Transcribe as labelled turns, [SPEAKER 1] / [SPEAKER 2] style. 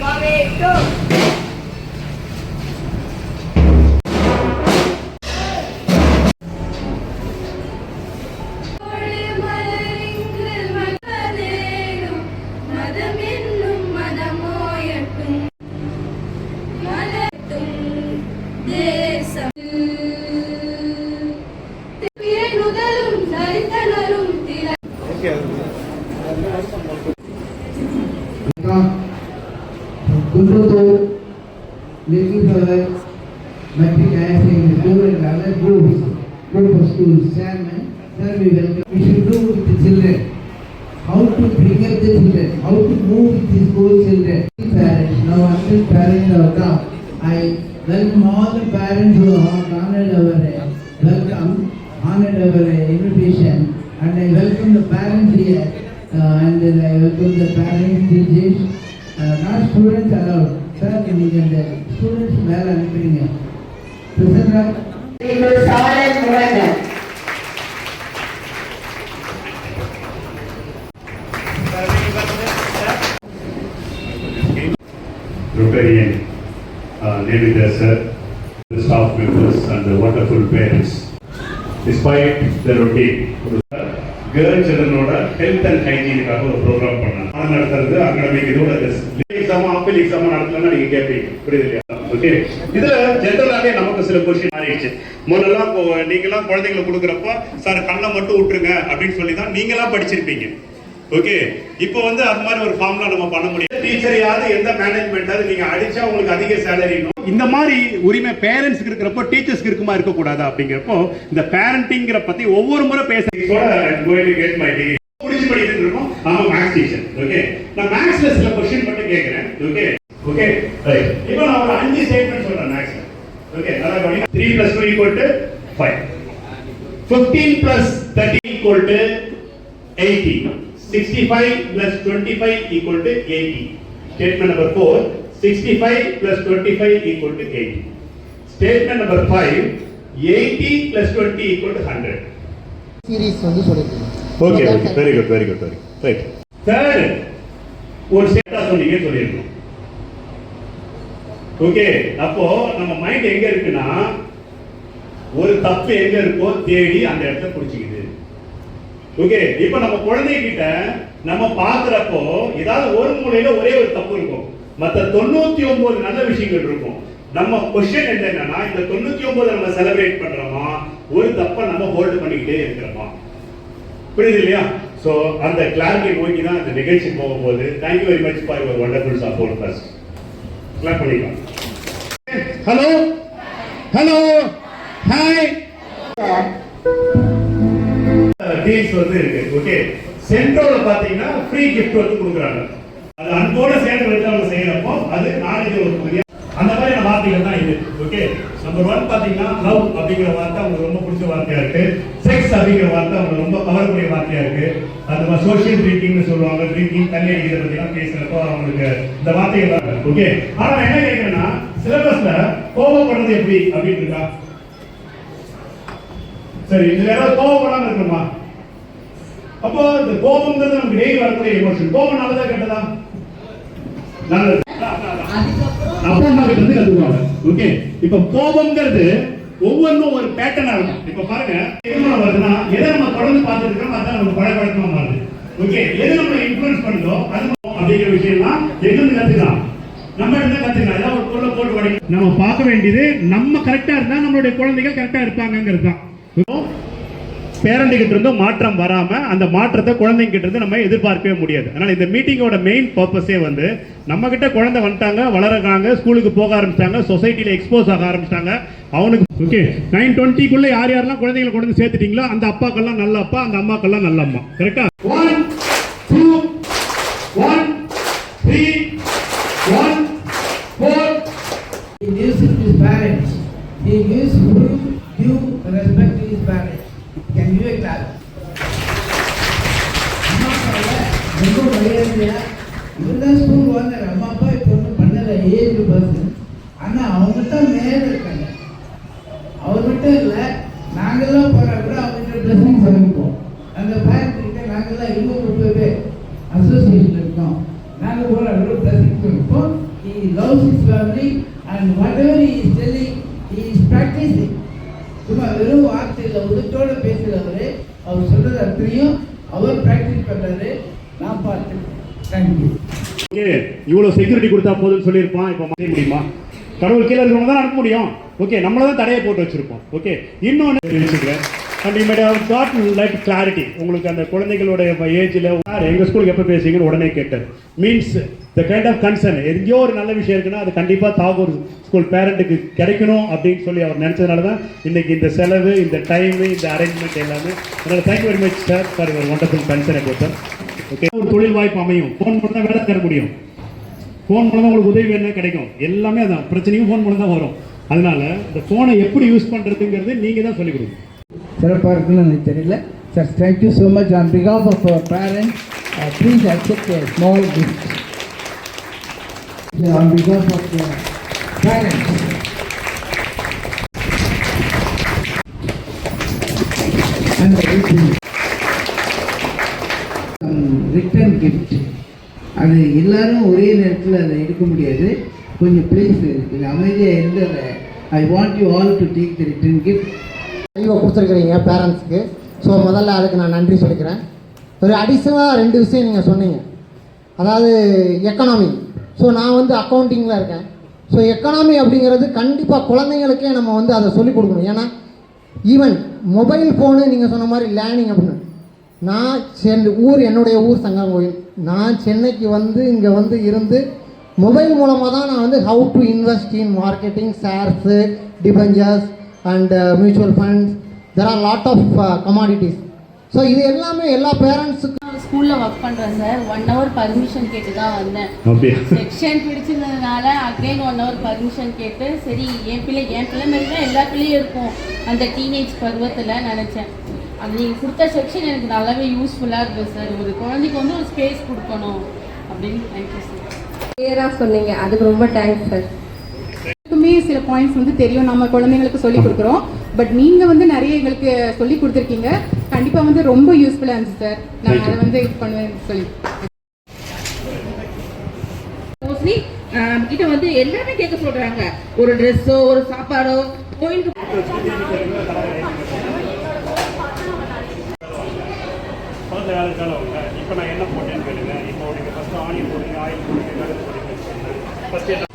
[SPEAKER 1] কবে একটু
[SPEAKER 2] Kundutur, Little Feather, Metric High School and other groups, group of schools, chairman, sir, we welcome. We should do with the children. How to bring up the children, how to move with the school children. Parents, now until parents are come, I welcome all the parents who have honored our, uh, welcome, honored our uh, invitation, and I welcome the parents here, uh, and then I welcome the parents, teachers, uh, not students allowed. Sir, நீங்க இந்த students மேல அனுப்புறீங்க. Present,
[SPEAKER 3] Thiru Salan Murugan
[SPEAKER 4] Rotarian, uh, Navy sir, the staff members and the wonderful parents. Despite the routine, girl சில்ட்ரனோட health and ஹைஜீனுக்காக ஒரு programme பண்ணாங்க பாடம் நடத்துறது academic இதோட எக்ஸாம் ஆப்பிள் எக்ஸாம் நடத்தலன்னா நீங்க கேட்பீங்க புரியுது இல்லையா ஓகே இதுல ஜென்ரலாவே நமக்கு சில கொஸ்டின் மாறிடுச்சு. முதல்லலாம் இப்போ நீங்களாம் குழந்தைங்களை கொடுக்குறப்ப சார் கண்ணை மட்டும் விட்டுருங்க அப்படின்னு சொல்லி தான் நீங்களாம் படிச்சிருப்பீங்க. ஓகே இப்போ வந்து அது மாதிரி ஒரு ஃபார்ம்லாம் நம்ம பண்ண முடியும். டீச்சரையாவது எந்த மேனேஜ்மெண்ட்டாவது நீங்க அடிச்சா உங்களுக்கு அதிக சேலரி இந்த மாதிரி உரிமை பேரண்ட்ஸ்க்கு இருக்கிறப்போ டீச்சர்ஸ்க்கு இருக்குமா இருக்க கூடாதா அப்படிங்கிறப்போ இந்த பேரண்டிங்கிற பத்தி ஒவ்வொரு முறை பேச மை டிகிரி முடிச்சு படிக்கிட்டு ஆமா மேக்ஸ் டீச்சர் ஓகே நான் மேக்ஸ்ல சில கொஸ்டின் மட்டும் கேட்கிறேன் ஓகே ஓகே ரைட் இப்போ நான் ஒரு அஞ்சு ஸ்டேட்மெண்ட் சொல்றேன் மேக்ஸ்ல ஓகே நல்லா கவனிங்க 3 plus 2 equal to 5 15 plus 30 equal to 80. 65 plus 25 equal to 80. Statement number 4. 65 plus 25 equal to 80. Statement number 5. 80 plus 20 equal to 100.
[SPEAKER 5] Series வந்து சொல்லிருக்கீங்க
[SPEAKER 4] Okay, okay. Very good, very good, very good. ஒரு ஸ்டேட்டா சொன்னீங்க சொல்லியிருக்கோம். ஓகே அப்போ நம்ம மைண்ட் எங்க இருக்குன்னா ஒரு தப்பு எங்க இருக்கோ தேடி அந்த இடத்துல பிடிச்சிக்குது. ஓகே இப்போ நம்ம குழந்தைகிட்ட நம்ம பாக்குறப்போ ஏதாவது ஒரு மூலையில ஒரே ஒரு தப்பு இருக்கும். மத்த தொண்ணூத்தி ஒன்பது நல்ல விஷயங்கள் இருக்கும். நம்ம கொஸ்டின் என்னன்னா இந்த தொண்ணூத்தி ஒன்பது நம்ம செலிப்ரேட் பண்றோமா? ஒரு தப்பை நம்ம ஹோல்டு பண்ணிக்கிட்டே இருக்கிறோமா? புரியுது இல்லையா? ஸோ அந்த கிளாரிட்டி நோக்கி தான் அந்த நிகழ்ச்சி போக போகுது thank you very much for your wonderful support first clap பண்ணிக்கலாம். ஹலோ ஹலோ ஹாய் டீல்ஸ் வந்து இருக்கு. ஓகே சென்ட்ரோல பாத்தீங்கன்னா ஃப்ரீ கிஃப்ட் வந்து கொடுக்குறாங்க அது அன்போட சேர்ந்து வச்சு அவங்க செய்யறப்போ அது நாலேஜ் ஒரு பகுதியா அந்த மாதிரியான வார்த்தைகள் தான் இது. ஓகே நம்பர் ஒன் பாத்தீங்கன்னா லவ் அப்படிங்கிற வார்த்தை அவங்களுக்கு ரொம்ப பிடிச்ச வார்த்தையா இருக்கு. செக்ஸ் அப்படிங்கிற வார்த்தை அவங்களுக்கு ரொம்ப கவரக்கூடிய வார்த்தையா இருக்கு. அது மாதிரி சோஷியல் ட்ரிங்கிங்னு சொல்லுவாங்க. ட்ரிங்கிங் தண்ணி அடிக்கிறத பற்றிலாம் பேசுறப்போ அவங்களுக்கு இந்த வார்த்தைகள் ஓகே ஆனா என்ன கேட்குறேன்னா சிலபஸ்ல கோபப்படுறது எப்படி அப்படின்னு இருக்கா? சரி இதுல யாராவது கோபப்படாம இருக்கணுமா? அப்போ இந்த கோபம்ங்கிறது நமக்கு டெய்லி வரக்கூடிய எமோஷன் கோபம் நல்லதா கெட்டதா? நல்லது. அப்பா அம்மா கிட்ட இருந்து கத்துக்குவாங்க. ஓகே இப்ப கோபம்ங்கிறது ஒவ்வொன்றும் ஒரு பேட்டர்னா இருக்கும். இப்ப பாருங்க என்ன வருதுன்னா எதை நம்ம தொடர்ந்து பார்த்துட்டு இருக்கோம் அதான் நமக்கு பழக்க மாறுது. ஓகே எது நம்ம இன்ஃபுளுன்ஸ் பண்ணுதோ அது அப்படிங்கிற விஷயம்லாம் எங்கிருந்து கத்துக்கலாம்? நம்ம என்ன கத்துக்கலாம். ஏதாவது ஒரு பொருளை போட்டு வடி நம்ம பார்க்க வேண்டியது நம்ம கரெக்டா இருந்தா நம்மளுடைய குழந்தைகள் கரெக்டா இருப்பாங்கிறது தான். பேரண்ட் கிட்ட இருந்தும் மாற்றம் வராம அந்த மாற்றத்தை குழந்தைங்க கிட்ட இருந்து நம்ம எதிர்பார்க்கவே முடியாது. அதனால இந்த மீட்டிங்கோட மெயின் பர்பஸே வந்து நம்ம கிட்ட குழந்தை வந்துட்டாங்க வளர்றாங்க ஸ்கூலுக்கு போக ஆரம்பிச்சிட்டாங்க சொசைட்டில எக்ஸ்போஸ் ஆக ஆரம்பிச்சிட்டாங்க. அவனுக்கு ஓகே நைன் டுவெண்ட்டிக்குள்ள யார் யாரெல்லாம் குழந்தைகளை கொண்டு வந்து சேர்த்துட்டீங்களோ அந்த அப்பாக்கெல்லாம் நல்ல அப்பா அந்த அம்மாக்கெல்லாம் நல்ல அம்மா. கரெக்டா one two one three one four
[SPEAKER 2] He gives his parents. He gives full due respect to his parents. Can you a clap? அம்மா அப்பாவை ரொம்ப மரியாதையா இவர்தான் ஸ்கூல் வாங்குற அம்மா அப்பா இப்போ ஒன்றும் பண்ணல. ஏஜ் பர்சன் ஆனால் அவங்க தான் மேலே இருக்காங்க. அவர் மட்டும் இல்லை நாங்கெல்லாம் போகிறா கூட அவங்ககிட்ட பிளஸிங் வாங்கிப்போம் அந்த பேரண்ட் கிட்ட நாங்கெல்லாம் இன்னும் முப்பது பேர் அசோசியேஷன் இருக்கோம். நாங்கள் போகிறா கூட blessing from he loves loves family and whatever he is telling he is practising சும்மா வெறும் வார்த்தையில் உதட்டோட பேசுகிறவர் அவர் சொல்றது அத்தனையும் அவர் ப்ராக்டிஸ் பண்றாரு. நான் பார்த்தேன் தேங்க்யூ
[SPEAKER 4] ஓகே இவ்வளோ செக்யூரிட்டி கொடுத்தா போதும்னு சொல்லியிருப்பான். இப்போ செய்ய முடியுமா? கடவுள் கீழே இருக்கவங்க தான் அனுப்ப முடியும். ஓகே நம்மள தான் தடையை போட்டு வச்சிருப்போம். ஓகே இன்னொன்று தெரிவிச்சுக்கிறேன் and you got like clarity உங்களுக்கு அந்த குழந்தைகளுடைய ஏஜில் எங்கள் ஸ்கூலுக்கு எப்போ பேசுவீங்கன்னு உடனே கேட்டார் means the kind of concern எங்கேயோ ஒரு நல்ல விஷயம் இருக்குன்னா அது கண்டிப்பாக தாகூர் ஸ்கூல் பேரண்ட்டுக்கு கிடைக்கணும் அப்படின்னு சொல்லி அவர் நினச்சதுனால தான் இன்னைக்கு இந்த செலவு இந்த டைமு இந்த அரேஞ்ச்மெண்ட் எல்லாமே. அதனால் thank you very much sir for your wonderful concern about sir okay ஒரு தொழில் வாய்ப்பு அமையும். ஃபோன் மூலம் தான் வேலை தர முடியும். ஃபோன் மூலம் உங்களுக்கு உதவி வேணும் கிடைக்கும். எல்லாமே அதான். பிரச்சனையும் ஃபோன் மூலம் தான் வரும். அதனால இந்த ஃபோனை எப்படி யூஸ் பண்ணுறதுங்கிறது நீங்கள் தான் சொல்லிக் கொடுங்க
[SPEAKER 2] சிறப்பாக இருக்குன்னு எனக்கு தெரியல. Sir thank you so much on because of our parents please accept small gift on because of parents and return gift அது எல்லாரும் ஒரே நேரத்தில் அதை எடுக்க முடியாது. கொஞ்சம் ப்ளீஸ் இருக்குது அமைதியாக இருந்து அதை. I want you all to take the return gift
[SPEAKER 5] ஐயோ கொடுத்துருக்குறீங்க பேரண்ட்ஸுக்கு ஸோ முதல்ல அதுக்கு நான் நன்றி சொல்லிக்கிறேன். ஒரு அடிஷனலாக ரெண்டு விஷயம் நீங்கள் சொன்னீங்க. அதாவது எக்கனாமி ஸோ நான் வந்து அக்கௌண்டிங்கில் இருக்கேன். ஸோ எக்கனாமி அப்படிங்கிறது கண்டிப்பாக குழந்தைங்களுக்கே நம்ம வந்து அதை சொல்லிக் கொடுக்கணும். ஏன்னா ஈவன் மொபைல் ஃபோனு நீங்கள் சொன்ன மாதிரி லேர்னிங் அப்படின்னு. நான் சென் ஊர் என்னுடைய ஊர் சங்கங்கோயில் நான் சென்னைக்கு வந்து இங்கே வந்து இருந்து மொபைல் மூலமாக தான் நான் வந்து how to invest in marketing shares debentures and mutual funds there are lot of commodities so இது எல்லாமே எல்லா பேரண்ட்ஸுக்கும்
[SPEAKER 1] ஸ்கூல்ல ஒர்க் பண்றேன் சார் ஒன் ஹவர் பர்மிஷன் கேட்டு தான் வந்தேன் செக்ஷன் பிடிச்சிருந்ததுனால அகைன் ஒன் ஹவர் பர்மிஷன் கேட்டு சரி என் பிள்ளை என் பிள்ளை மாதிரி தான் எல்லா பிள்ளையும் இருக்கும். அந்த டீனேஜ் பருவத்தில் நினச்சேன். அது நீங்கள் கொடுத்த செக்ஷன் எனக்கு நல்லாவே யூஸ்ஃபுல்லாக இருக்குது சார் ஒரு குழந்தைக்கு வந்து ஒரு ஸ்பேஸ் கொடுக்கணும். அப்படின்னு தேங்க்யூ சார்
[SPEAKER 3] கிளியரா சொன்னீங்க. அதுக்கு ரொம்ப தேங்க்ஸ் சார்
[SPEAKER 6] எனக்குமே சில பாயிண்ட்ஸ் வந்து தெரியும். நம்ம குழந்தைங்களுக்கு சொல்லி கொடுக்குறோம். பட் நீங்க வந்து நிறைய எங்களுக்கு சொல்லி கொடுத்துருக்கீங்க. கண்டிப்பா வந்து ரொம்ப யூஸ்ஃபுல்லா இருந்துச்சு சார் நான் அதை வந்து இது பண்ணுவேன் சொல்லி.
[SPEAKER 7] மோஸ்ட்லி கிட்ட வந்து எல்லாமே கேட்க சொல்றாங்க. ஒரு ட்ரெஸ்ஸோ ஒரு சாப்பாடோ கோயிலுக்கு
[SPEAKER 4] இப்போ நான் என்ன போட்டேன்னு கேளுங்க. இப்போ நீங்கள் ஃபஸ்ட்டு ஆனியன் போடுங்க ஆயில் போடுங்க கடுகு போடுங்க ஃபஸ்ட்டு